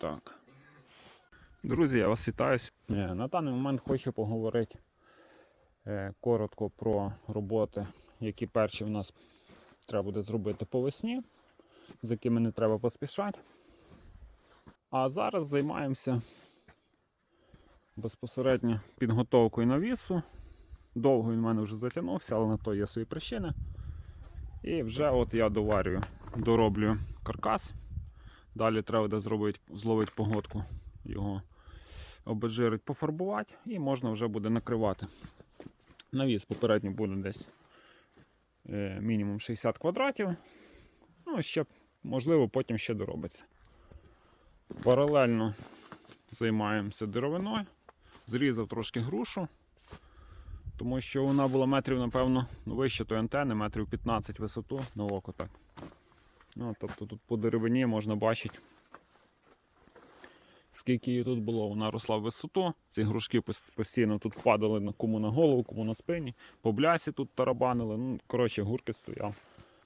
Так. Друзі, я вас вітаю. Е, На даний момент хочу поговорити е, коротко про роботи, які перші в нас треба буде зробити по весні, з якими не треба поспішати. А зараз займаємося безпосередньо підготовкою навісу. Довго він в мене вже затягнувся, але на то є свої причини. І вже от я доварюю, дороблю каркас. Далі треба буде зробити, зловити погодку, його обезжирить, пофарбувати і можна вже буде накривати. Навіс попередньо буде десь е, мінімум 60 квадратів. Ну, ще, можливо, потім ще доробиться. Паралельно займаємося деревиною. Зрізав трошки грушу, тому що вона була метрів, напевно, ну, вище тої антени, метрів 15 висоту на око так. Ну, тобто тут по деревині можна бачити, скільки її тут було. Вона росла в висоту. Ці грушки постійно тут падали на кому на голову, кому на спині. По блясі тут тарабанили. Ну, коротше, гуркіт стояв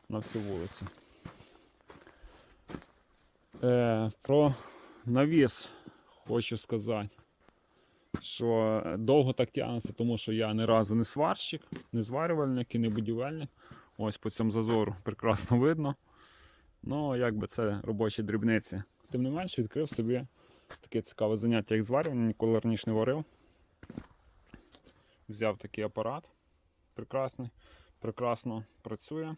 на всю вулицю. Е, про навіс хочу сказати, що довго так тягнеться, тому що я ні разу не сварщик, не зварювальник і не будівельник. Ось по цьому зазору прекрасно видно. Ну, якби це робочі дрібниці. Тим не менш, відкрив собі таке цікаве заняття, як зварювання, ніколи раніше не варив. Взяв такий апарат прекрасний, прекрасно працює.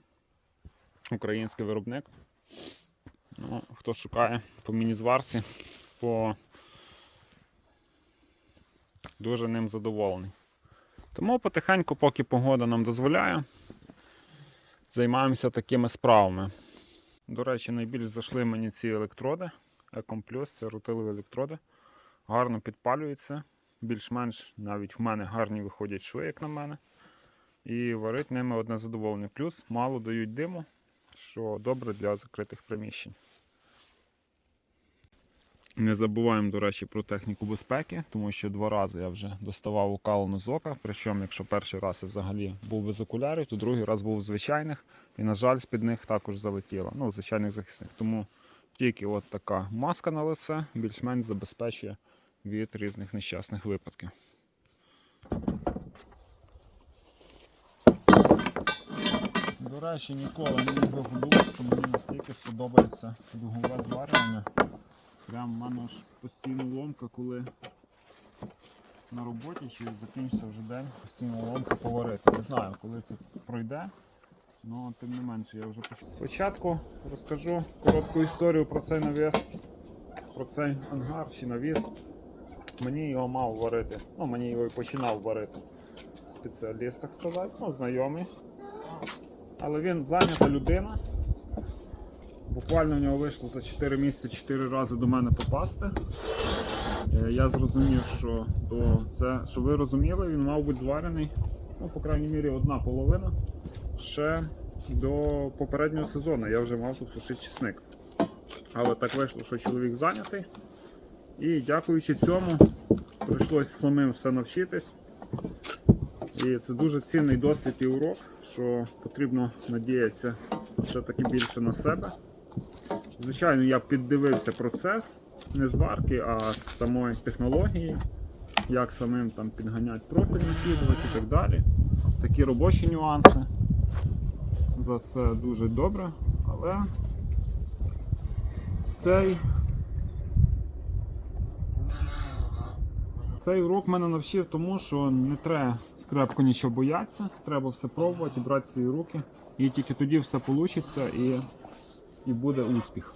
Український виробник. Ну, хто шукає по міні-зварці, по дуже ним задоволений. Тому потихеньку, поки погода нам дозволяє, займаємося такими справами. До речі, найбільш зайшли мені ці електроди. Ecom Plus, це рутилові електроди. Гарно підпалюються. Більш-менш навіть в мене гарні виходять шви, як на мене. І варить ними одне задоволення. Плюс мало дають диму, що добре для закритих приміщень. Не забуваємо, до речі, про техніку безпеки, тому що два рази я вже доставав укалену з ока. Причому, якщо перший раз я взагалі був без окулярів, то другий раз був звичайних. І, на жаль, з-під них також залетіло. Ну, звичайних захисних. Тому тільки от така маска на лице більш-менш забезпечує від різних нещасних випадків. До речі, ніколи не любив подумати, що мені настільки сподобається дугове зварювання. Прям в мене ж постійно ломка, коли на роботі чи закінчиться вже день, постійно ломка поварити. Не знаю, коли це пройде. Ну, тим не менше, я вже почав. Спочатку розкажу коротку історію про цей навіс, про цей ангар чи навіс. Мені його мав варити. Ну, мені його і починав варити. Спеціаліст, так сказати, ну, знайомий. Але він зайнята людина. Буквально в нього вийшло за 4 місяці 4 рази до мене попасти. Е, Я зрозумів, що то це, що ви розуміли, він мав бути зварений, ну, по крайній мірі, одна половина ще до попереднього сезону. Я вже мав тут сушити чесник. Але так вийшло, що чоловік зайнятий. І дякуючи цьому, прийшлося самим все навчитись. І це дуже цінний досвід і урок, що потрібно надіятися все-таки більше на себе. Звичайно, я піддивився процес не зварки, а самої технології, як самим там підганяти профіль накидувати і так далі. Такі робочі нюанси. За це дуже добре, але цей, цей урок мене навчив тому, що не треба крепко нічого боятися, треба все пробувати, брати свої руки. І тільки тоді все вийде і буде успіх.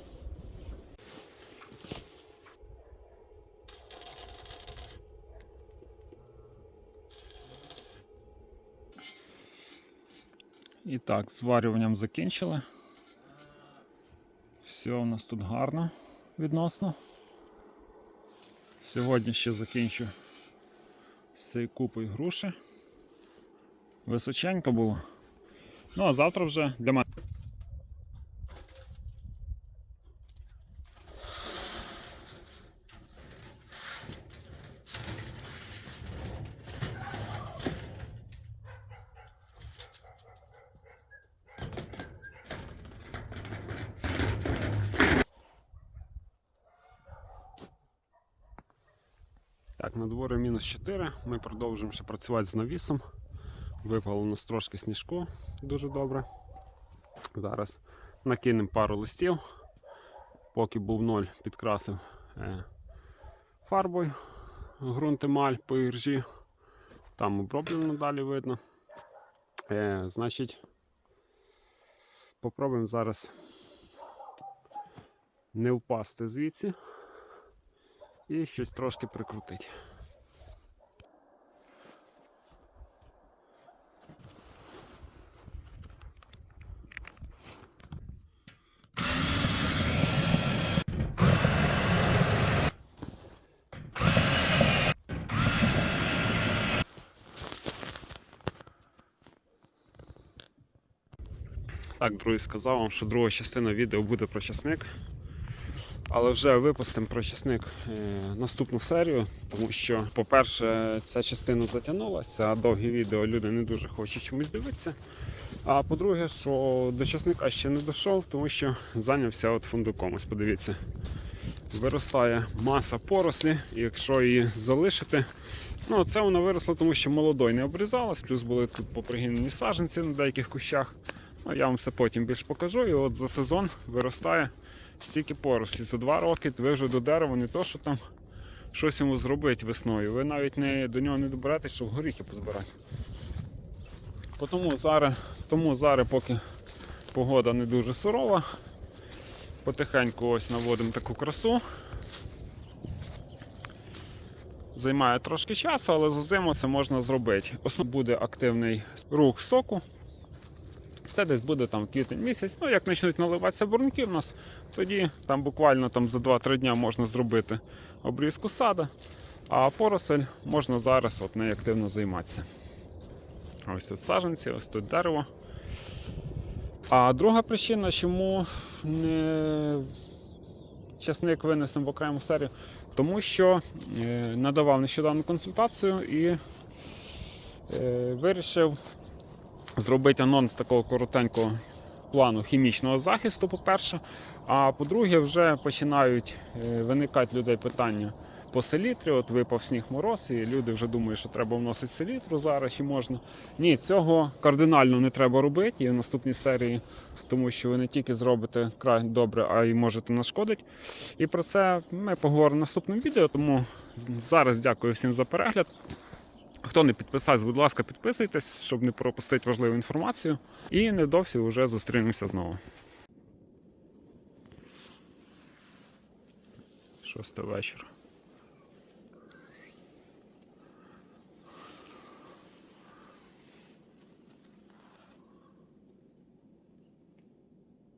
І так, зварюванням закінчили. Все у нас тут гарно відносно. Сьогодні ще закінчу з цією купою груші. Височенько було. Ну, а завтра вже для мене. Так, на дворі мінус 4. Ми продовжуємо ще працювати з навісом. Випало у нас трошки сніжку дуже добре. Зараз накинемо пару листів. Поки був ноль, підкрасив е, фарбою ґрунт емаль по іржі. Там оброблено далі видно. Е, значить, попробуємо зараз не впасти звідси і щось трошки прикрутити. Так, друзі, сказав вам, що друга частина відео буде про часник. Але вже випустимо про часник е, наступну серію, тому що, по-перше, ця частина затягнулася, а довгі відео люди не дуже хочуть чомусь дивитися. А по-друге, що до часника ще не дійшов, тому що зайнявся от фундуком. Ось подивіться. Виростає маса порослі, і якщо її залишити, ну це вона виросла, тому що молодой не обрізалась, плюс були тут попригинені саджанці на деяких кущах. Ну, я вам все потім більш покажу. І от за сезон виростає стільки порослі. За два роки ви вже до дерева не то, що там щось йому зробити весною. Ви навіть не, до нього не доберетесь, щоб горіхи позбирати. Тому зараз, тому зараз, поки погода не дуже сурова, потихеньку ось наводимо таку красу. Займає трошки часу, але за зиму це можна зробити. Основ буде активний рух соку. Це десь буде там квітень місяць. Ну, як почнуть наливатися бурники в нас, тоді там буквально там за 2-3 дня можна зробити обрізку сада, а поросель можна зараз от нею активно займатися. Ось тут саджанці, ось тут дерево. А друга причина, чому не часник винесемо в окрему серію, тому що е, надавав нещодавно консультацію і е, вирішив зробити анонс такого коротенького плану хімічного захисту, по-перше. А по-друге, вже починають е, виникати людей питання по селітрі. От випав сніг мороз, і люди вже думають, що треба вносити селітру зараз чи можна. Ні, цього кардинально не треба робити і в наступній серії, тому що ви не тільки зробите край добре, а й можете нашкодити. І про це ми поговоримо в наступному відео. Тому зараз дякую всім за перегляд. Хто не підписався, будь ласка, підписуйтесь, щоб не пропустити важливу інформацію. І недовсі вже зустрінемося знову. Шоста вечора.